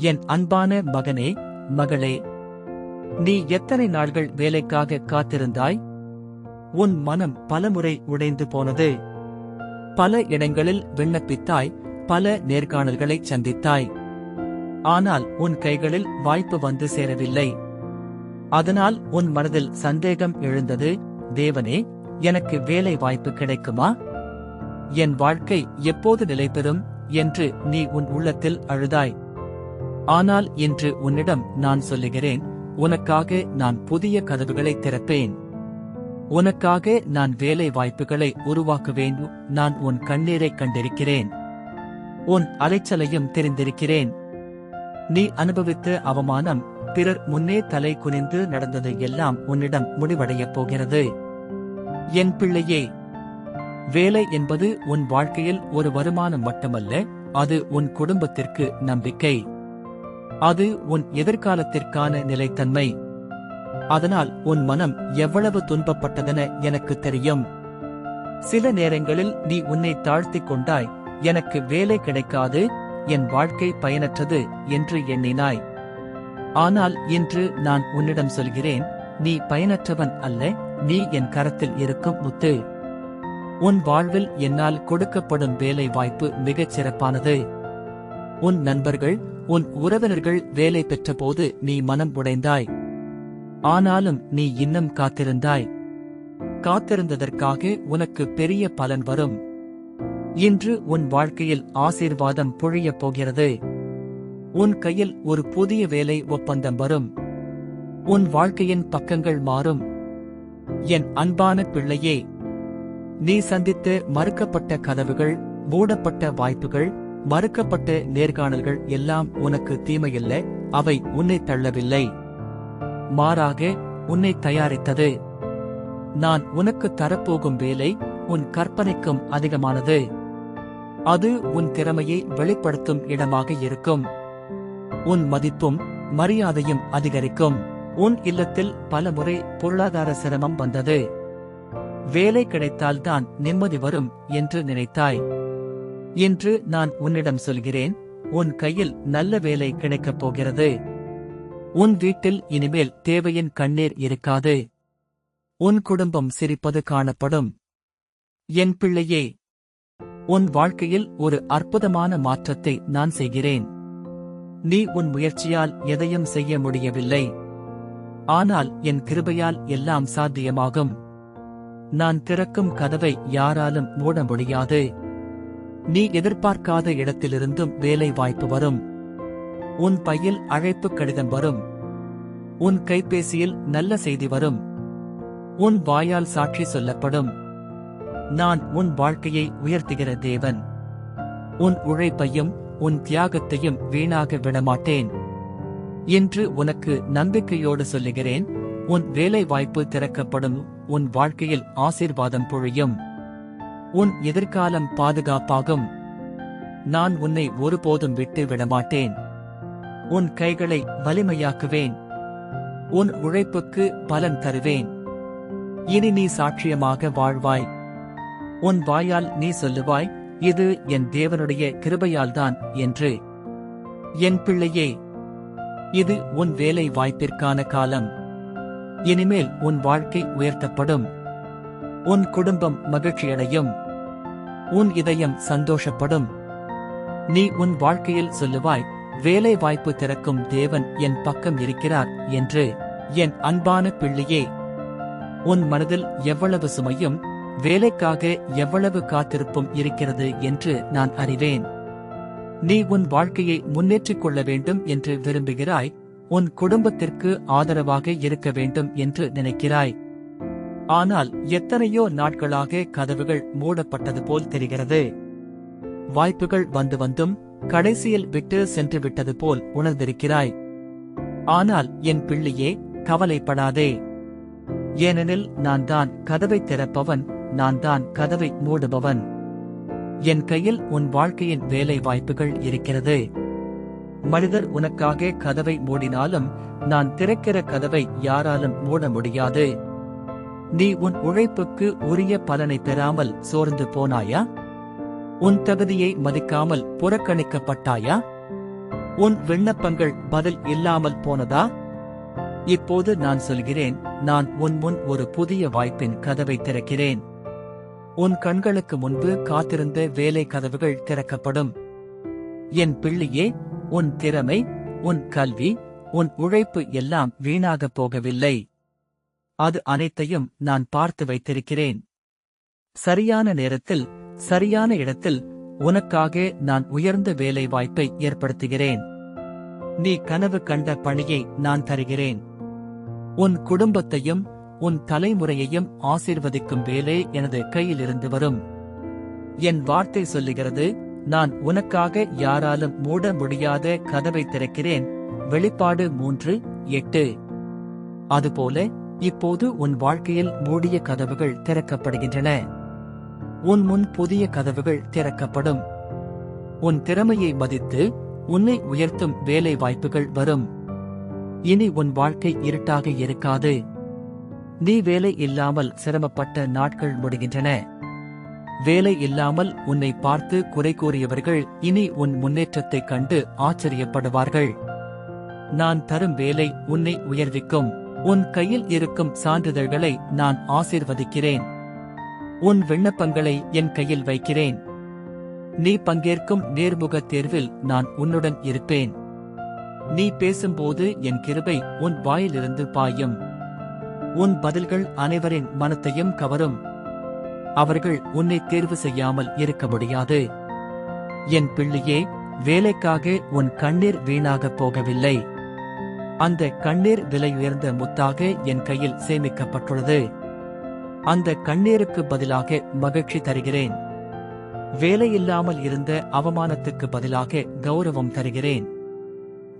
என் அன்பான மகனே மகளே நீ எத்தனை நாள்கள் வேலைக்காக காத்திருந்தாய்? உன் மனம் பலமுறை உடைந்து போனது. பல இடங்களில் விண்ணப்பித்தாய் பல நேர்காணல்களைச் சந்தித்தாய். ஆனால் உன் கைகளில் வாய்ப்பு வந்து சேரவில்லை. அதனால் உன் மனதில் சந்தேகம் எழுந்தது தேவனே எனக்கு வேலை வாய்ப்பு கிடைக்குமா? என் வாழ்க்கை எப்போது நிலைபெறும்? என்று நீ உன் உள்ளத்தில் அழுதாய். ஆனால் இன்று உன்னிடம் நான் சொல்லுகிறேன் உனக்காக நான் புதிய கதவுகளை திறப்பேன். உனக்காக நான் வேலை வாய்ப்புகளை உருவாக்குவேன் நான் உன் கண்ணீரைக் கண்டிருக்கிறேன். உன் அலைச்சலையும் தெரிந்திருக்கிறேன். நீ அனுபவித்த அவமானம் பிறர் முன்னே தலை குனிந்து நடந்தது எல்லாம் உன்னிடம் முடிவடையப் போகிறது. என் பிள்ளையே வேலை என்பது உன் வாழ்க்கையில் ஒரு வருமானம் மட்டுமல்ல அது உன் குடும்பத்திற்கு நம்பிக்கை. அது உன் எதிர்காலத்திற்கான நிலைத்தன்மை. அதனால் உன் மனம் எவ்வளவு துன்பப்பட்டதென எனக்கு தெரியும். சில நேரங்களில் நீ உன்னை தாழ்த்திக் கொண்டாய் எனக்கு வேலை கிடைக்காது என் வாழ்க்கை பயனற்றது என்று எண்ணினாய். ஆனால் இன்று நான் உன்னிடம் சொல்கிறேன் நீ பயனற்றவன் அல்ல நீ என் கரத்தில் இருக்கும் முத்து. உன் வாழ்வில் என்னால் கொடுக்கப்படும் வேலை வாய்ப்பு மிகச் சிறப்பானது. உன் நண்பர்கள் உன் உறவினர்கள் வேலை பெற்றபோது நீ மனம் உடைந்தாய். ஆனாலும் நீ இன்னும் காத்திருந்தாய். காத்திருந்ததற்காக உனக்கு பெரிய பலன் வரும். இன்று உன் வாழ்க்கையில் ஆசீர்வாதம் பொழியப் போகிறது. உன் கையில் ஒரு புதிய வேலை ஒப்பந்தம் வரும். உன் வாழ்க்கையின் பக்கங்கள் மாறும். என் அன்பான பிள்ளையே நீ சந்தித்த மறுக்கப்பட்ட கதவுகள் மூடப்பட்ட வாய்ப்புகள் மறுக்கப்பட்ட நேர்காணல்கள் எல்லாம் உனக்கு தீமையில்லை அவை உன்னை தள்ளவில்லை. மாறாக உன்னை தயாரித்தது. நான் உனக்கு தரப்போகும் வேலை உன் கற்பனைக்கும் அதிகமானது. அது உன் திறமையை வெளிப்படுத்தும் இடமாக இருக்கும். உன் மதிப்பும் மரியாதையும் அதிகரிக்கும். உன் இல்லத்தில் பலமுறை பொருளாதார சிரமம் வந்தது. வேலை கிடைத்தால்தான் நிம்மதி வரும் என்று நினைத்தாய். இன்று நான் உன்னிடம் சொல்கிறேன் உன் கையில் நல்ல வேலை கிடைக்கப் போகிறது. உன் வீட்டில் இனிமேல் தேவையின் கண்ணீர் இருக்காது. உன் குடும்பம் சிரிப்பது காணப்படும். என் பிள்ளையே உன் வாழ்க்கையில் ஒரு அற்புதமான மாற்றத்தை நான் செய்கிறேன். நீ உன் முயற்சியால் எதையும் செய்ய முடியவில்லை. ஆனால் என் கிருபையால் எல்லாம் சாத்தியமாகும். நான் திறக்கும் கதவை யாராலும் மூட முடியாது. நீ எதிர்பார்க்காத இடத்திலிருந்தும் வேலை வாய்ப்பு வரும். உன் பையில் அழைப்பு கடிதம் வரும். உன் கைபேசியில் நல்ல செய்தி வரும். உன் வாயால் சாட்சி சொல்லப்படும். நான் உன் வாழ்க்கையை உயர்த்துகிற தேவன். உன் உழைப்பையும் உன் தியாகத்தையும் வீணாக விடமாட்டேன். என்று உனக்கு நம்பிக்கையோடு சொல்லுகிறேன் உன் வேலை வாய்ப்பு திறக்கப்படும் உன் வாழ்க்கையில் ஆசீர்வாதம் பொழியும். உன் எதிர்காலம் பாதுகாப்பாகும். நான் உன்னை ஒருபோதும் விட்டு விடமாட்டேன். உன் கைகளை வலிமையாக்குவேன். உன் உழைப்புக்கு பலன் தருவேன். இனி நீ சாட்சியமாக வாழ்வாய். உன் வாயால் நீ சொல்லுவாய் இது என் தேவனுடைய கிருபையால்தான் என்று. என் பிள்ளையே இது உன் வேலை வாய்ப்பிற்கான காலம். இனிமேல் உன் வாழ்க்கை உயர்த்தப்படும். உன் குடும்பம் மகிழ்ச்சியடையும். உன் இதயம் சந்தோஷப்படும். நீ உன் வாழ்க்கையில் சொல்லுவாய் வேலை வாய்ப்பு திறக்கும் தேவன் என் பக்கம் இருக்கிறார் என்று. என் அன்பான பிள்ளையே உன் மனதில் எவ்வளவு சுமையும் வேலைக்காக எவ்வளவு காத்திருப்பும் இருக்கிறது என்று நான் அறிவேன். நீ உன் வாழ்க்கையை முன்னேற்றிக் கொள்ள வேண்டும் என்று விரும்புகிறாய் உன் குடும்பத்திற்கு ஆதரவாக இருக்க வேண்டும் என்று நினைக்கிறாய். ஆனால் எத்தனையோ நாட்களாக கதவுகள் மூடப்பட்டது போல் தெரிகிறது. வாய்ப்புகள் வந்து வந்தும் கடைசியில் விட்டு சென்று விட்டது போல் உணர்ந்திருக்கிறாய். ஆனால் என் பிள்ளையே கவலைப்படாதே. ஏனெனில் நான் தான் கதவை திறப்பவன் நான் தான் கதவை மூடுபவன். என் கையில் உன் வாழ்க்கையின் வேலை வாய்ப்புகள் இருக்கிறது. மனிதர் உனக்காக கதவை மூடினாலும் நான் திறக்கிற கதவை யாராலும் மூட முடியாது. நீ உன் உழைப்புக்கு உரிய பலனை பெறாமல் சோர்ந்து போனாயா? உன் தகுதியை மதிக்காமல் புறக்கணிக்கப்பட்டாயா? உன் விண்ணப்பங்கள் பதில் இல்லாமல் போனதா? இப்போது நான் சொல்கிறேன் நான் உன் முன் ஒரு புதிய வாய்ப்பின் கதவை திறக்கிறேன். உன் கண்களுக்கு முன்பு காத்திருந்த வேலை கதவுகள் திறக்கப்படும். என் பிள்ளையே உன் திறமை உன் கல்வி உன் உழைப்பு எல்லாம் வீணாகப் போகவில்லை. அது அனைத்தையும் நான் பார்த்து வைத்திருக்கிறேன். சரியான நேரத்தில் சரியான இடத்தில் உனக்காக நான் உயர்ந்த வேலை வாய்ப்பை ஏற்படுத்துகிறேன். நீ கனவு கண்ட பணியை நான் தருகிறேன். உன் குடும்பத்தையும் உன் தலைமுறையையும் ஆசீர்வதிக்கும் வேலை எனது கையிலிருந்து வரும். என் வார்த்தை சொல்லுகிறது நான் உனக்காக யாராலும் மூட முடியாத கதவை திறக்கிறேன். வெளிப்பாடு மூன்று எட்டு. அதுபோல இப்போது உன் வாழ்க்கையில் மூடிய கதவுகள் திறக்கப்படுகின்றன. உன் முன் புதிய கதவுகள் திறக்கப்படும். உன் திறமையை மதித்து உன்னை உயர்த்தும் வேலை வாய்ப்புகள் வரும். இனி உன் வாழ்க்கை இருட்டாக இருக்காது. நீ வேலை இல்லாமல் சிரமப்பட்ட நாட்கள் முடிகின்றன. வேலை இல்லாமல் உன்னை பார்த்து குறை கூறியவர்கள் இனி உன் முன்னேற்றத்தைக் கண்டு ஆச்சரியப்படுவார்கள். நான் தரும் வேலை உன்னை உயர்விக்கும். உன் கையில் இருக்கும் சான்றிதழ்களை நான் ஆசீர்வதிக்கிறேன். உன் விண்ணப்பங்களை என் கையில் வைக்கிறேன். நீ பங்கேற்கும் நேர்முகத் தேர்வில் நான் உன்னுடன் இருப்பேன். நீ பேசும்போது என் கிருபை உன் வாயிலிருந்து பாயும். உன் பதில்கள் அனைவரின் மனத்தையும் கவரும். அவர்கள் உன்னை தேர்வு செய்யாமல் இருக்க முடியாது. என் பிள்ளையே வேலைக்காக உன் கண்ணீர் வீணாகப் போகவில்லை. அந்த கண்ணீர் விலையுயர்ந்த முத்தாக என் கையில் சேமிக்கப்பட்டுள்ளது. அந்த கண்ணீருக்கு பதிலாக மகிழ்ச்சி தருகிறேன். வேலையில்லாமல் இருந்த அவமானத்துக்கு பதிலாக கௌரவம் தருகிறேன்.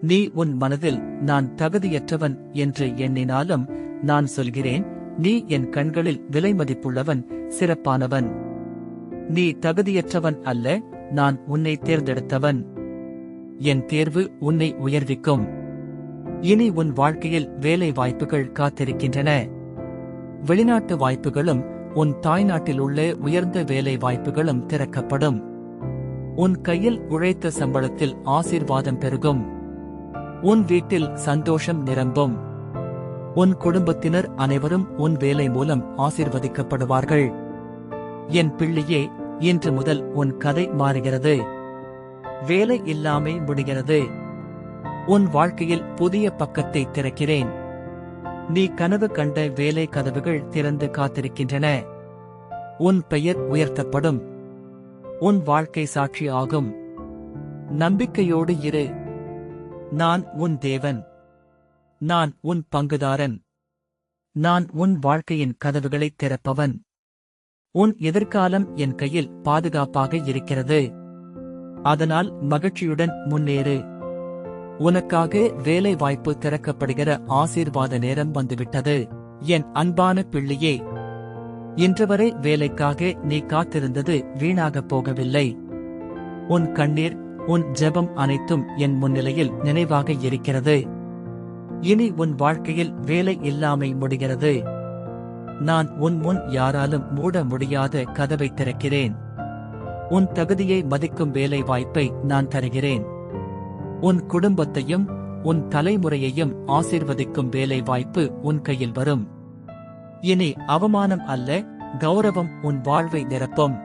நீ உன் மனதில் நான் தகுதியற்றவன் என்று எண்ணினாலும் நான் சொல்கிறேன் நீ என் கண்களில் விலை மதிப்புள்ளவன் சிறப்பானவன். நீ தகுதியற்றவன் அல்ல நான் உன்னை தேர்ந்தெடுத்தவன். என் தேர்வு உன்னை உயர்விக்கும். இனி உன் வாழ்க்கையில் வேலை வாய்ப்புகள் காத்திருக்கின்றன. வெளிநாட்டு வாய்ப்புகளும் உன் தாய்நாட்டில் உள்ள உயர்ந்த வேலை வாய்ப்புகளும் திறக்கப்படும். உன் கையில் உழைத்த சம்பளத்தில் ஆசீர்வாதம் பெருகும். உன் வீட்டில் சந்தோஷம் நிரம்பும். உன் குடும்பத்தினர் அனைவரும் உன் வேலை மூலம் ஆசிர்வதிக்கப்படுவார்கள். என் பிள்ளையே இன்று முதல் உன் கதை மாறுகிறது. வேலை இல்லாமை முடிகிறது. உன் வாழ்க்கையில் புதிய பக்கத்தை திறக்கிறேன். நீ கனவு கண்ட வேலை கதவுகள் திறந்து காத்திருக்கின்றன. உன் பெயர் உயர்த்தப்படும். உன் வாழ்க்கை சாட்சி ஆகும். நம்பிக்கையோடு இரு. நான் உன் தேவன். நான் உன் பங்குதாரன். நான் உன் வாழ்க்கையின் கதவுகளை திறப்பவன். உன் எதிர்காலம் என் கையில் பாதுகாப்பாக இருக்கிறது. அதனால் மகிழ்ச்சியுடன் முன்னேறு. உனக்காக வேலை வாய்ப்பு திறக்கப்படுகிற ஆசீர்வாத நேரம் வந்துவிட்டது. என் அன்பான பிள்ளையே இன்றுவரை வேலைக்காக நீ காத்திருந்தது வீணாகப் போகவில்லை. உன் கண்ணீர் உன் ஜெபம் அனைத்தும் என் முன்னிலையில் நினைவாக இருக்கிறது. இனி உன் வாழ்க்கையில் வேலை இல்லாமை முடிகிறது. நான் உன் முன் யாராலும் மூட முடியாத கதவை திறக்கிறேன். உன் தகுதியை மதிக்கும் வேலை வாய்ப்பை நான் தருகிறேன். உன் குடும்பத்தையும் உன் தலைமுறையையும் ஆசீர்வதிக்கும் வேலை வாய்ப்பு உன் கையில் வரும். இனி அவமானம் அல்ல கௌரவம் உன் வாழ்வை நிரப்பும்.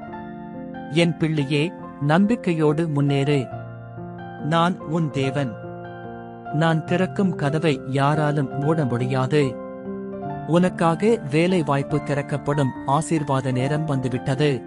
என் பிள்ளையே நம்பிக்கையோடு முன்னேறு. நான் உன் தேவன். நான் திறக்கும் கதவை யாராலும் மூட முடியாது. உனக்காக வேலை வாய்ப்பு திறக்கப்படும் ஆசீர்வாத நேரம் வந்துவிட்டது.